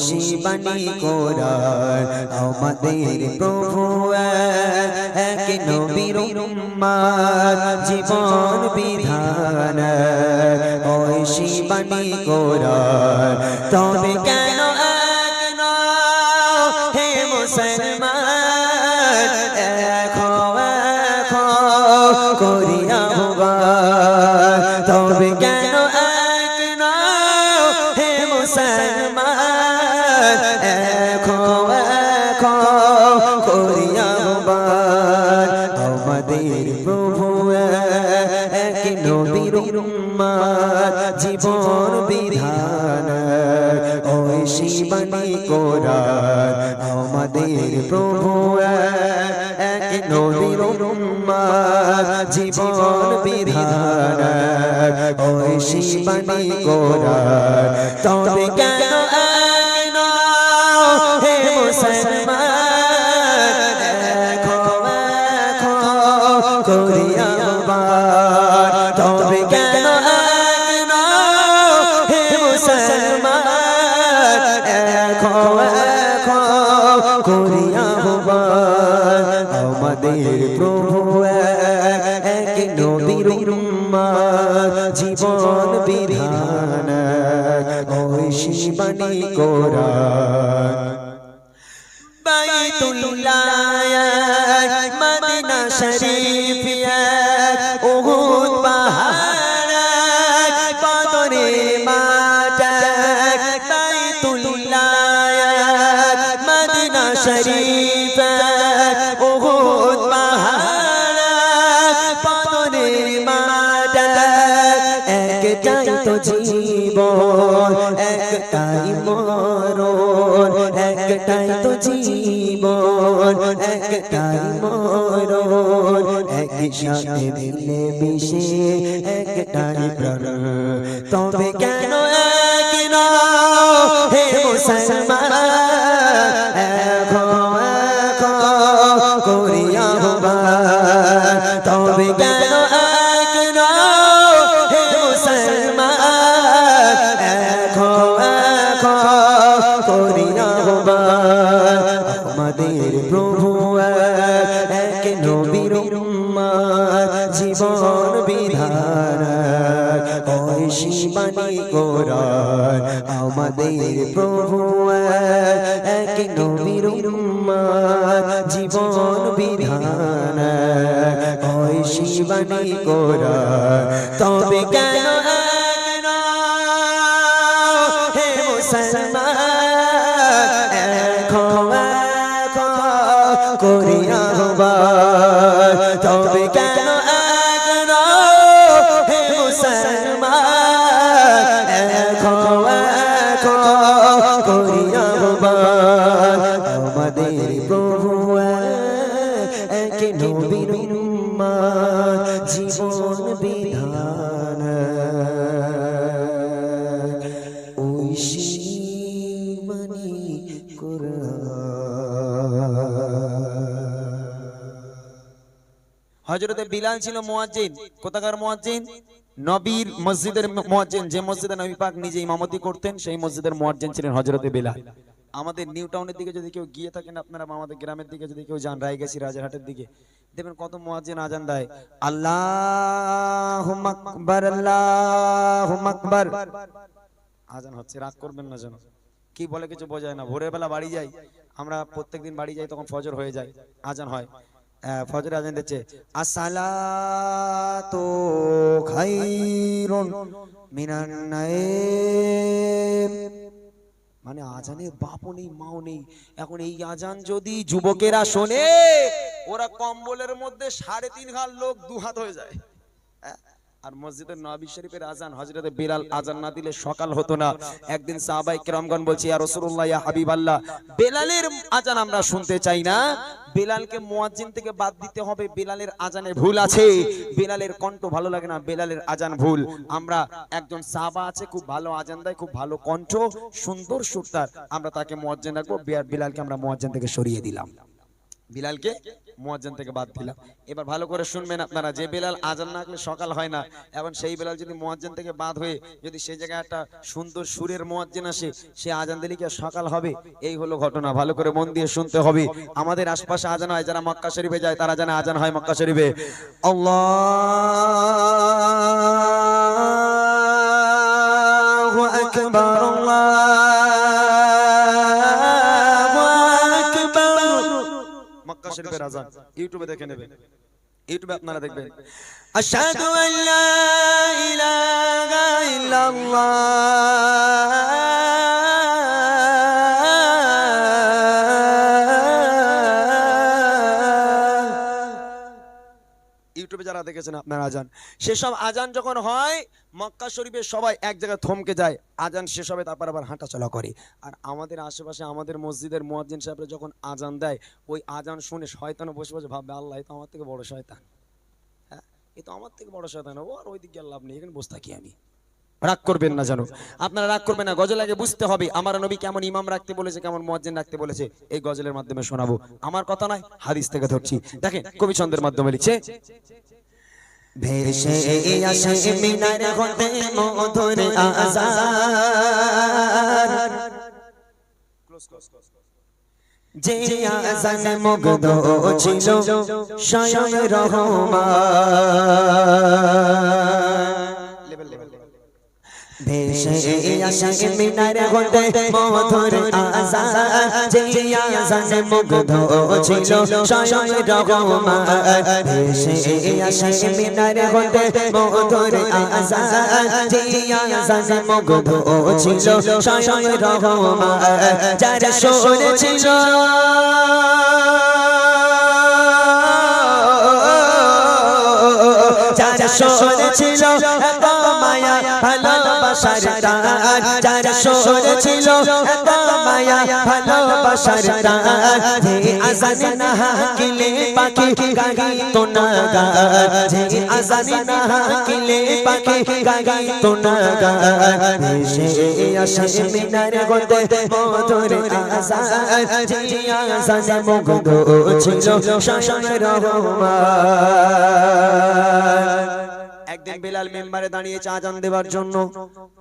ওই শিবানী কোরআন আমাদের প্রভু এক নবীর জীবন বিধান। ওই শিবানী কোরআন তবে কেন হে মুসলমান? এখন নবীর জীবন বিধান। ওই শিবানী কোরআন আমাদের প্রভু এক নবীর জীবন বিধান। ওই শিবানী কোরআন তবে কেন শিবানী কোরআন। বাইতুল্লাহ মদিনা শরীফ উহুদ পাহাড় বদরে মাঠ বাইতুল্লাহ মদিনা শরীফ উহুদ পাহাড় বদরে মাঠ। একটাই তো জীবন একটাই মরণ, একটাই তো জীবন, একটাই মরণ একই সাথে মিলে মিশে একটাই প্রাণ। তবে কেন এক হে মুসলমান? করিয়া তবে কেন কোরআন আমাদের প্রভু এক নবীর জীবন বিধান। হয় শিবানী কোরআন তবে কেন হজরতে বিলাল ছিল মুয়াজ্জিন। কোথাকার মুয়াজ্জিন? নবীর মসজিদের মুয়াজ্জিন। যে মসজিদে নবী পাক নিজে ইমামতি করতেন, সেই মসজিদের মুয়াজ্জিন ছিলেন হজরতে বিলাল। আমাদের নিউ টাউনের দিকে যদি কেউ গিয়ে থাকেন আপনারা আমাদের গ্রামের দিকে যদি কেউ যান, রায়গাছি রাজারহাটের দিকে, দেখবেন কত মুয়াজ্জিন আজান দেয়। আল্লাহ আকবার আল্লাহ আকবার। আজান হচ্ছে, রাগ করবেন না যেন। কি বলে কিছু বোঝায় না। ভোরের বেলা বাড়ি যাই, আমরা প্রত্যেকদিন বাড়ি যাই, তখন ফজর হয়ে যায়, আজান হয়। ফজর আজান দিচ্ছে, আসসালাতু খাইরুন মিনান নাইম। মানে আজানের বাপও নেই, মাও নেই। এখন এই আজান যদি যুবকেরা শোনে, ওরা কম্বলের মধ্যে সাড়ে তিন হাত লোক দু হাত হয়ে যায়। হ্যাঁ? আর মসজিদের নবী শরীফের আজান হজরতে বিলাল আজান না দিলে সকাল হতো না। একদিন সাহাবাই কিরামগণ বলছি, ইয়া রাসূলুল্লাহ, ইয়া হাবিবাল্লাহ, বেলালের আজান আমরা শুনতে চাই না। বেলালকে মোয়াজ্জিন থেকে বাদ দিতে হবে বেলালের আজানে ভুল আছে। বেলালের কণ্ঠ ভালো লাগে না বেলালের আজান ভুল। আমরা একজন সাহাবা আছে খুব ভালো আজান দেয় খুব ভালো কণ্ঠ সুন্দর সুরতার। আমরা তাকে মোয়াজ্জিন রাখব বেলালকে আমরা মোয়াজ্জিন থেকে সরিয়ে দিলাম। বিলালকে মুয়াজ্জিন থেকে বাদ দিলাম। এবার ভালো করে শুনবেন আপনারা, যে বেলাল আজান না করলে সকাল হয় না এখন সেই বেলাল যদি মুয়াজ্জিন থেকে বাদ হয়ে যদি সেই জায়গায় একটা সুন্দর সুরের মুয়াজ্জিন আসে, সে আজান দিলে কি সকাল হবে? এই হলো ঘটনা। ভালো করে মন দিয়ে শুনতে হবে। আমাদের আশপাশে আজান হয়, যারা মক্কা শরীফে যায়, তারা জানে আজান হয় মক্কা শরীফে। আল্লাহু! মক্কা শরীফের আজান ইউটিউবে দেখে নেবেন। ইউটিউবে আপনারা দেখবেন। আশহাদু আল্লা ইলাহা ইল্লাল্লাহ। যারা দেখেছেন আপনারা আজান। সেসব আজান যখন হয়, মক্কা শরীফে সবাই এক জায়গায় থমকে যায়, আজান শেষ হবে, তারপর আবার হাঁটাচলা করে। আর আমাদের আশেপাশে, আমাদের মসজিদের মুয়াজ্জিন সাহেবরা যখন আজান দেয়, ওই আজান শুনে শয়তানও বসে বসে ভাববে, আল্লাহ তো আমার থেকে বড় শয়তান। হ্যাঁ এ তো আমার থেকে বড় শয়তান। ও, আর ওই দিকে লাভ নেই, এখানে বসে থাকি আমি। রাগ করবেন না জানো আপনারা রাগ করবেন না, গজল আগে বুঝতে হবে, আমার নবী কেমন ইমাম রাখতে বলেছে, কেমন মুয়াজ্জিন রাখতে বলেছে, এই গজলের মাধ্যমে শোনাবো। আমার কথা নয়, হাদিস থেকে ধরছি। দেখেন, কবি ছন্দের মাধ্যমে লিখছে ভেসে আসে মিনার হতে মধুর আজার যে আজান মুগ্ধ ছিল স্বয়ং রহমান। ভেসে আসে মিনার হতে মধুর আজান যে আজান মুগ্ধ ছিল স্বয়ং রহমান ভেসে আসে মিনার হতে মধুর আজান যে আজান মুগ্ধ ছিল স্বয়ং রহমান যার সুর ছিল যার সুর ছিল এত মায়া ভালোবাসার টান যার সুর ছিল এত মায়া, ভালোবাসার টান যে না হাকিলে পাখি গাগি তো না গা। না হাকিলে পাখি গাগি তো না গা। আসে মিনার গতে মধুর আজান। যে আজান ছিল শাসন রহমান। একদিন বেলাল মেম্বারে দাঁড়িয়েছে আজান দেওয়ার জন্য।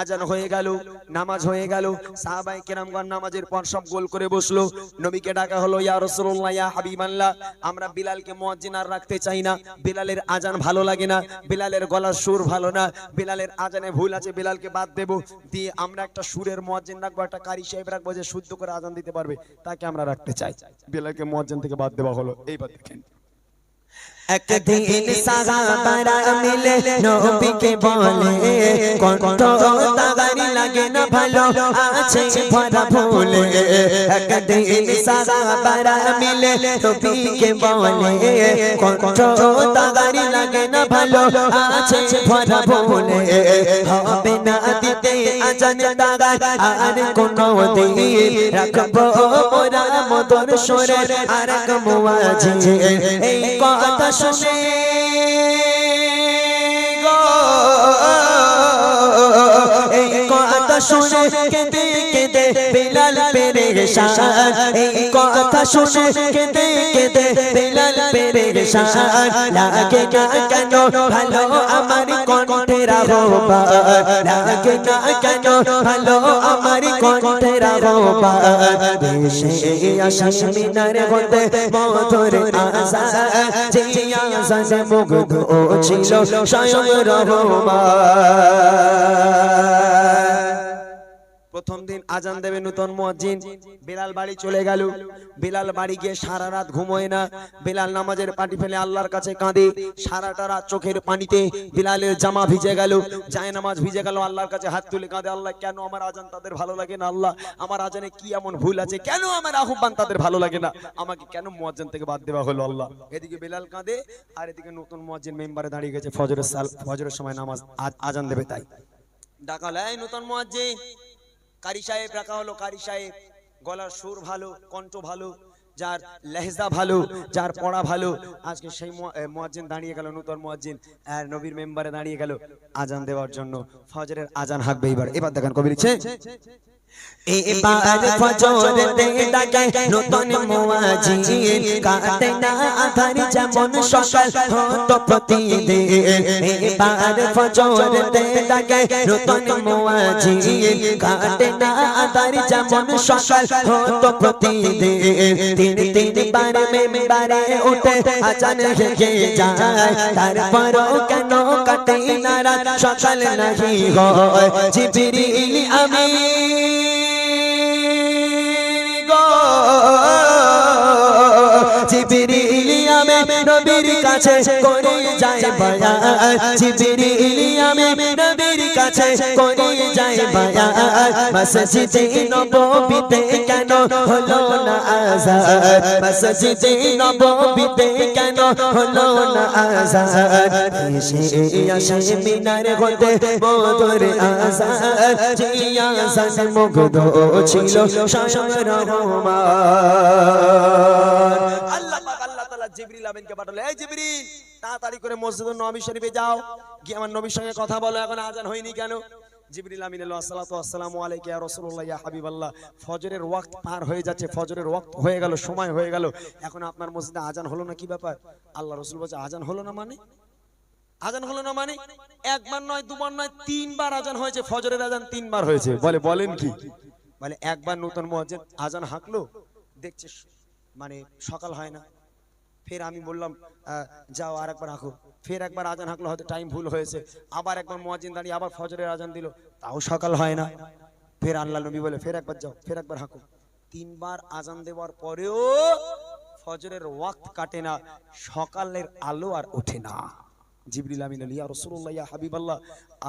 আজান হয়ে গেল, নামাজ হয়ে গেল। সাহাবাই কেরামগণ নামাজের পর সব গোল করে বসল। নবীকে ডাকা হলো, ইয়া রাসূলুল্লাহ, ইয়া হাবিবাল্লাহ, আমরা বিলালকে মুয়াজ্জিন আর রাখতে চাই না। বিলালের আজান ভালো লাগে না, বিলালের গলার সুর ভালো না। বিলালের আজানে ভুল আছে, বিলালকে বাদ দেব। দিয়ে আমরা একটা সুরের মুয়াজ্জিন রাখব, একটা কারি সাহেব রাখব যে শুদ্ধ করে আজান দিতে পারবে, তাকে আমরা রাখতে চাই। বিলালকে মুয়াজ্জিন থেকে বাদ দেওয়া হলো। এইবার দেখেন একদিন সাহাবারা মিলে নবীকে বলে, কণ্ঠ তাগারি লাগে না ভালো, আছে ভরা ভুলে একদিন সাহাবারা মিলে নবীকে বলে, কণ্ঠ তাগারি লাগে না ভালো, আছে ভরা ভুলে হবে না দিতে আজান তাগার, আর কোনো দিন রাখব মোরা মদর সরে আর কমুয়াজি এই কথা শুনে এই কথা শুনে কেঁদে কেঁদে পেরেশান। এই কথা শুনে কেঁদে কেঁদে বিলাল পেরেশান। লাগে না কেন? ভালো আমার কণ্ঠের আহ্বান লাগে না কেন? ভালো আমার কণ্ঠের আহ্বান দেশে আশাস মিনার হতে মধুর আশা যে আশা মুগ্ধ ছিল, স্বয়ং রহমান। আজান দেবে নতুন মুয়াজ্জিন। বেলাল বাড়ি চলে গেল। বেলাল বাড়ি গিয়ে সারা রাত ঘুমোয় না। বেলাল নামাজের পাটি ফেলে আল্লাহর কাছে কাঁদে। সারাটা রাত চোখের পানিতে বেলালের জামা ভিজে গেল। যায় নামাজ ভিজে গেল। আল্লাহর কাছে হাত তুলে কাঁদে। আল্লাহ কেন আমার আজান তাদের ভালো লাগে না? আল্লাহ আমার আজানে কি এমন ভুল আছে? কেন আমার আহ্বান তাদের ভালো লাগে না? আমাকে কেন মুয়াজ্জিন থেকে বাদ দেওয়া হলো আল্লাহ? এদিকে বেলাল কাঁদে আর এদিকে নতুন মুয়াজ্জিন মেম্বারে দাঁড়িয়ে গেছে। ফজরের সাল ফজরের সময় নামাজ আজান দেবে তাই। ডাকা হলো, এই নতুন মুয়াজ্জিন। কারি সাহেব রাখা হলো, কারি সাহেব। গলার সুর ভালো, কণ্ঠ ভালো, যার লেহজা ভালো, যার পড়া ভালো। আজকে সেই মোয়াজ্জিন দাঁড়িয়ে গেল, নূতন মোয়াজ্জিন। আর নবীর মেম্বারে দাঁড়িয়ে গেল আজান দেওয়ার জন্য। ফজরের আজান হাঁকবে এবার এবার দেখেন কবি লিখছে। এবার ফজর দে নতুন মুয়াজিন কাটে না আধার যেমন সকাল হতো প্রতিদিন। এবার ফজর দে নতুন মুয়াজিন কাটে না আধার যেমন সকাল হতো প্রতিদিন। তিন তিন বার মেম্বারে উঠে আজান রেখে যায়। তারপরও কেন কাটে না রাত সকাল নাহি হয়? জিবরিল আমিন। জিবরিল নবীর কাছে করে যাই বায়া জিবরিল নবীর কাছে করে যাই বায়া মসজিদে নববীতে কেন হলো না আজান মসজিদে নববীতে কেন হলো না আজান এসে আসে মিনার হতে বদর আজান জিয়া আজান মুগ্ধ ছিল স্বয়ং রহমান। আল্লাহ জিবরিল আমিনকে পাঠালো, এই জিবরিল, তাড়াতাড়ি করে মসজিদুন নবী শরীফে যাও। গিয়ে আমার নবীর সঙ্গে কথা বলো, এখন আজান হয়নি কেন? জিবরিল আমিন আসসালামু আলাইকা ইয়া রাসূলুল্লাহ, ইয়া হাবিবাল্লাহ। ফজরের ওয়াক্ত পার হয়ে যাচ্ছে, ফজরের ওয়াক্ত হয়ে গেল, সময় হয়ে গেল। এখন আপনার মসজিদে আজান হলো না কি ব্যাপার? আল্লাহ রাসূল বলছে, আজান হলো না মানে? আজান হলো না মানে? একবার নয়, দুবার নয়, তিনবার আজান হয়েছে, ফজরের আজান তিনবার হয়েছে। বলে, বলেন কি? বলে, একবার নতুন মুয়াজ্জিন আজান হাঁকলো, দেখছে মানে সকাল হয় না। ফের আমি বললাম যাও আর একবার হাঁকো। ফের একবার আজান হাঁকলো, হয়তো টাইম ভুল হয়েছে। আবার একবার মোয়াজিন দাঁড়িয়ে আবার ফজরের আজান দিল। তাও সকাল হয় না। ফের আল্লাহ নবী বলে, ফের একবার যাও, ফের একবার হাঁকো। তিনবার আজান দেওয়ার পরেও ফজরের ওয়াক্ত কাটে না, সকালের আলো আর ওঠে না। জিবরিল আমিন আলী রসুল্লাহ ইয়া হাবিবাল্লাহ।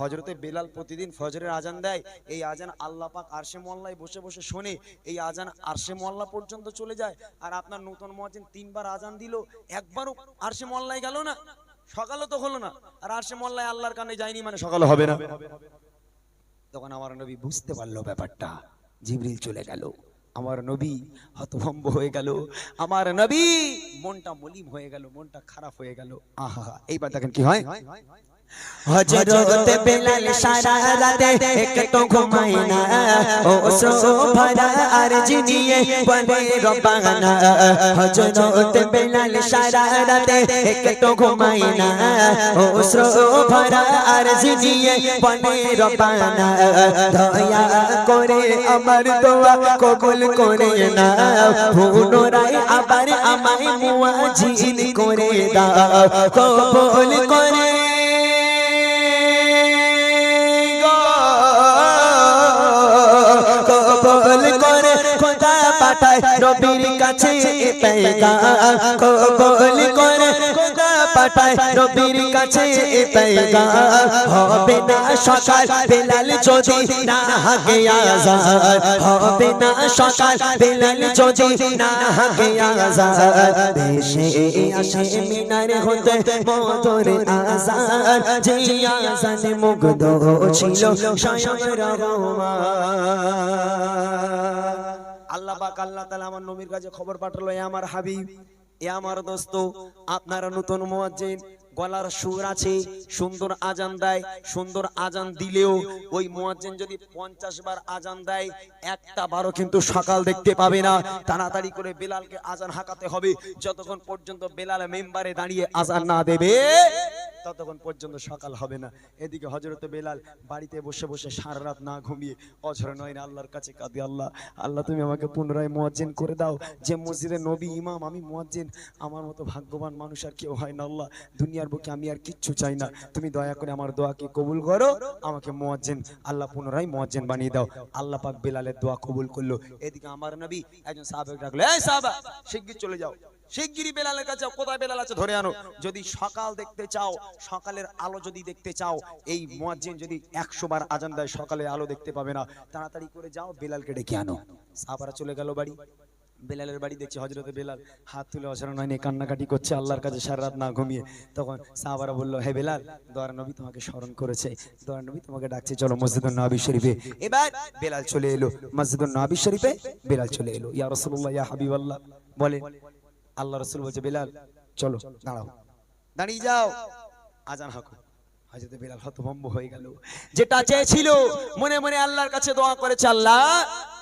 হজরতে বেলাল প্রতিদিন ফজরের আজান দেয়। এই আজান আল্লাহ পাক আরশে মোল্লায় বসে বসে শোনে। এই আজান আরশে মোল্লা পর্যন্ত চলে যায়। আর আপনার নতুন মুয়াজ্জিন তিনবার আজান দিল, একবারও আরশে মোল্লায় গেল না। সকালে তো হলো না। আর আরশে মোল্লায় আল্লাহর কানে যায়নি মানে সকালে হবে না। তখন আমার নবী বুঝতে পারল ব্যাপারটা। জিবরিল চলে গেল। আমার নবী হতভম্ব হয়ে গেল। আমার নবী মনটা মলিম হয়ে গেল, মনটা খারাপ হয়ে গেল। আহা, এইবার দেখেন কি হয়? হজরত বেলাল সারা রাতে একটু ঘুমাই না ও শোভরা আর জিনিয়ে বলে রবানা হজরত বেলাল সারা রাতে একটু ঘুমাই না ও শোভরা আর জিনিয়ে বলে রবানা দয়া করে আমার দোয়া কবুল করে না পুনরায় আবার আমায় মুয়াজিন করে দাও। কবুল করে কবল করে খোদা পাঠায় নবীর কাছে পেগা কবুল করে খোদা পাঠায়, নবীর কাছে এ পেগাম হবে না সকাল, বেলাল যদি না হাগে হবে না সকাল, বেলাল যদি না হাগে দেশে আসে মিনার হতে যে মুগ্ধ ছিল আল্লাহ পাক, আল্লাহ তাআলা আমার নবীর কাছে খবর পাঠালো আমার হাবিব আমার দোস্ত, আপনারা নতুন মোয়াজ্জিন, গলার সুর আছে, সুন্দর আজান দেয়, সুন্দর আজান দিলেও ওই মোয়াজ্জেন যদি পঞ্চাশ বার আজান দেয়, একটা বারও কিন্তু সকাল দেখতে পাবে না। তাড়াতাড়ি করে বেলালকে আজান হাঁকাতে হবে, যতক্ষণ পর্যন্ত বেলাল মেম্বারে দাঁড়িয়ে আজান না দেবে। ততক্ষণ পর্যন্ত সকাল হবে না। এদিকে হজরতে বেলাল বাড়িতে বসে বসে সারা রাত না ঘুমিয়ে অঝর নয় আল্লাহর কাছে কাঁদি, আল্লাহ আল্লাহ, তুমি আমাকে পুনরায় মুয়াজ্জিন করে দাও। যে মসজিদে নবী, ইমাম, আমি মুয়াজ্জিন। আমার মতো ভাগ্যবান মানুষ আর কেউ হয় না, আল্লাহ। দুনিয়ার বুকে আমি আর কিচ্ছু চাই না। তুমি দয়া করে আমার দোয়াকে কবুল করো, আমাকে মুয়াজ্জিন, আল্লাহ পুনরায় মুয়াজ্জিন বানিয়ে দাও। আল্লাহ পাক বেলালের দোয়া কবুল করল। এদিকে আমার নবী একজন সাহাবাকে ডাকলো, এই সাহাবা, শিগগির চলে যাও। শিগগিরই বেলালের কাছে, কোথায় বেলাল আছে ধরে আনো। যদি সকাল দেখতে চাও, সকালের আলো যদি দেখতে চাও, এই মুয়াজ্জিন যদি একশো বার আজান দেয় সকালে আলো দেখতে পাবে না। তাড়াতাড়ি করে যাও, বেলালকে ডেকে আনো। সাহাবারা চলে গেল বাড়ি। বেলালের বাড়ি দেখছি হজরতে বেলাল। হাত তুলে অসারণ হয়নি কান্নাকাটি করছে, আল্লাহর কাছে সারা রাত না ঘুমিয়ে। তখন সাহাবারা বলল, হে বেলাল, দোয়ার নবী তোমাকে স্মরণ করেছে। দোয়ার নবী তোমাকে ডাকছে, চলো মসজিদুল নবী শরীফে। এবার বেলাল চলে এলো। মসজিদুল নবী শরীফে বেলাল চলে এলো। ইয়া রাসূলুল্লাহ, ইয়া হাবিবাল্লাহ। বলে আল্লাহ রসুল বলছে বেলাল চলো দাঁড়াও। দাঁড়িয়ে যাও। আজান হাকো। হযরত বেলাল হতভম্ব হয়ে গেল। যেটা চেয়েছিল মনে মনে আল্লাহর কাছে দোয়া করেছে আল্লাহ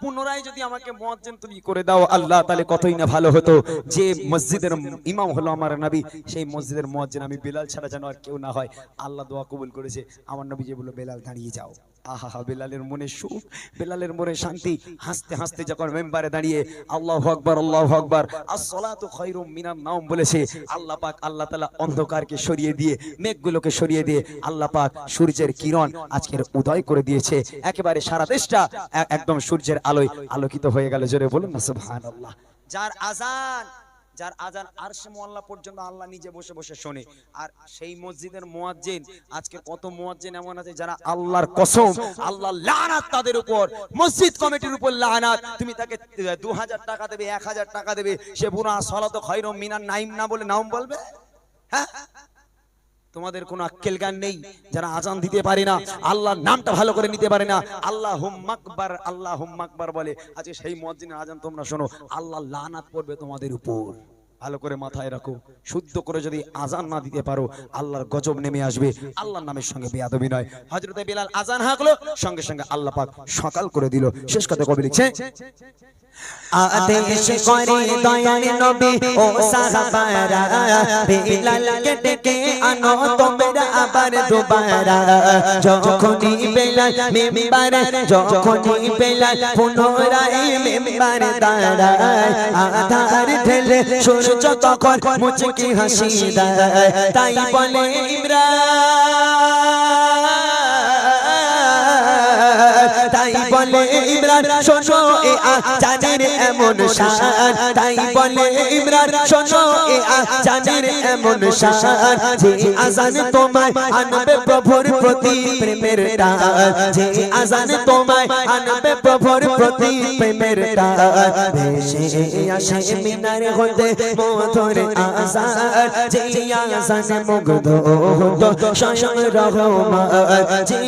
পুনরায় যদি আমাকে মুয়াজ্জিন তুমি করে দাও আল্লাহ তাহলে কতই না ভালো হতো। যে মসজিদের ইমাম হলো আমার নবী সেই মসজিদের মুয়াজ্জিন আমি বেলাল ছাড়া যেন আর কেউ না হয়। আল্লাহ দোয়া কবুল করেছে। আমার নবী যে বলল বেলাল দাঁড়িয়ে যাও। আহা, বেলালের মনে সুখ, বেলালের মনে শান্তি। হাসতে হাসতে যখন মেম্বারে দাঁড়িয়ে আল্লাহু আকবার আল্লাহু আকবার, আসসালাতু খায়রুম মিনান নাওম বলেছে, আল্লাহ পাক আল্লাহ তাআলা অন্ধকারকে সরিয়ে দিয়ে, মেঘগুলোকে সরিয়ে দিয়ে আল্লাহ পাক সূর্যের কিরণ আজকের উদয় করে দিয়েছে। একেবারে সারা দেশটা একদম সূর্যের আলোয় আলোকিত হয়ে গেল। জোরে বলুন না, সুবহানাল্লাহ। যার আজান যার আজান আরশে মোয়াল্লা পর্যন্ত আল্লাহ নিজে বসে বসে শোনে। আর সেই মসজিদের মুয়াজ্জিন, আজকে কত মুয়াজ্জিন এমন আছে যারা আল্লাহর কসম আল্লাহ লানাত তাদের উপর, মসজিদ কমিটির উপর লানাত, তুমি তাকে 2000 টাকা দেবে 1000 টাকা দেবে, সে বুনা সালাত খায়রুম মিনান নাইম না বলে নাম বলবে? হ্যাঁ? তোমাদের কোনো আক্কেল জ্ঞান নেই, যারা আজান দিতে পারে না, আল্লাহর নামটা ভালো করে নিতে পারে না। আল্লাহ হুম্মাকবার আল্লাহ হুম্মাকবার বলে আজকে সেই মসজিদের আজান তোমরা শোনো, আল্লাহ লানাত পড়বে তোমাদের উপর। ভালো করে মাথায় রাখো, শুদ্ধ করে যদি আজান না দিতে পারো, আল্লাহর গজব নেমে আসবে। আল্লাহর নামের সঙ্গে বেয়াদবি নয়। হযরতে বিলাল আজান হাঁকলো, সঙ্গে সঙ্গে আল্লাহ পাক সকাল করে দিল। শেষ কথা কবি লিখছে আদেশ করে দয়াল নবী, ও সাহাবারা বেলালকে ডেকে আনো তোমরা আবার দুবারা। যখনই বেলাল মেম্বারে, যখনই বেলাল পুনরায় মেম্বারে দাঁড়ায় আধার ঢেলে সূর্য তখন মুচকি হাসি দেয়। তাই বলে ইমরান। বলে, ইমরান, শোনো, এ জানের এমন শান তাই বলে, ইমরান, শোনো, এ জানের এমন শান যে আজান তোমায় আনবে প্রভুর প্রতি প্রেমের টান যে আজান তোমায় আনবে প্রভুর প্রতি প্রেমের টান ভেসে আসে মিনার হতে মধুর আজান। যে আজান মুগ্ধ হতো, স্বয়ং রহমান। যে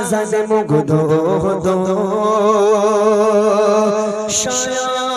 আজান মুগ্ধ হতো স্বয়ং